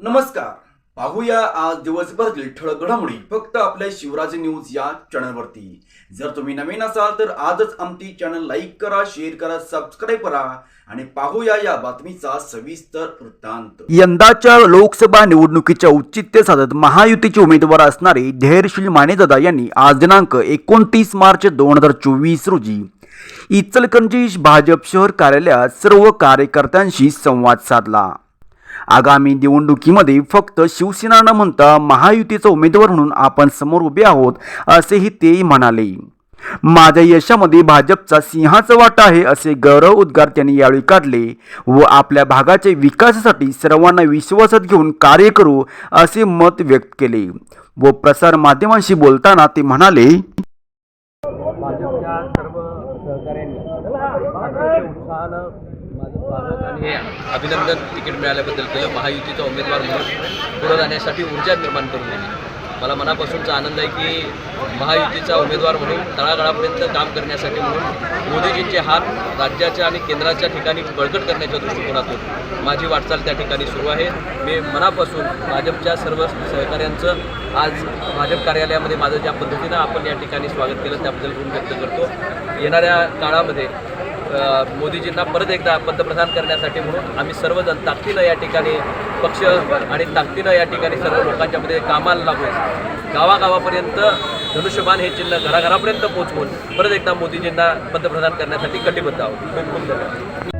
नमस्कार. पाहूया आज दिवसभरातील ठळक घडामोडी. फक्त आपल्या शिवराज न्यूज या चॅनलवरती. जर तुम्ही नवीन असाल तर आजच आमची चॅनल लाईक करा शेअर करा सबस्क्राईब करा आणि पाहूया या बातमीचा सविस्तर वृत्तांत. यंदाच्या लोकसभा निवडणुकीच्या औचित्य साधत महायुतीचे उमेदवार असणारे धैर्यशील मानेदादा यांनी आज दिनांक एकोणतीस मार्च दोन हजार चोवीस रोजी इचलकरंजी भाजप शहर कार्यालयात सर्व कार्यकर्त्यांशी संवाद साधला. आगामी निवडणुकीमध्ये फक्त शिवसेना न म्हणता महायुतीचा उमेदवार म्हणून आपण समोर उभे आहोत असेही ते म्हणाले. माझ्या यशामध्ये भाजपचा सिंहाचा वाटा आहे असे गौरव उद्गार त्यांनी यावेळी काढले. व आपल्या भागाच्या विकासासाठी सर्वांना विश्वासात घेऊन कार्य करू असे मत व्यक्त केले. व प्रसार माध्यमांशी बोलताना ते म्हणाले भाजपच्या सर्व सहकाऱ्यांनी माझं स्वागत आणि हे अभिनंदन तिकीट मिळाल्याबद्दल केलं. महायुतीचा उमेदवार म्हणून पुढे जाण्यासाठी ऊर्जा निर्माण करून दिली. मला मनापासूनचा आनंद आहे की महायुतीचा उमेदवार म्हणून तळागाळापर्यंत काम करण्यासाठी म्हणून मोदीजींचे हात राज्याच्या आणि केंद्राच्या ठिकाणी बळकट करण्याच्या दृष्टिकोनातून माझी वाटचाल त्या ठिकाणी सुरू आहे. मी मनापासून भाजपच्या सर्व सहकाऱ्यांचं आज भाजप कार्यालयामध्ये माझं ज्या पद्धतीनं आपण या ठिकाणी स्वागत केलं त्याबद्दल ऋण व्यक्त करतो. येणाऱ्या काळामध्ये मोदीजींना परत एकदा पंतप्रधान करण्यासाठी म्हणून आम्ही सर्वजण ताकदीनं या ठिकाणी पक्ष आणि ताकदीनं या ठिकाणी सर्व लोकांच्यामध्ये कामाला लागून गावागावापर्यंत धनुष्यबाण हे चिन्ह घराघरापर्यंत पोहोचवून परत एकदा मोदीजींना पंतप्रधान करण्यासाठी कटिबद्ध आहोत. खूप खूप धन्यवाद.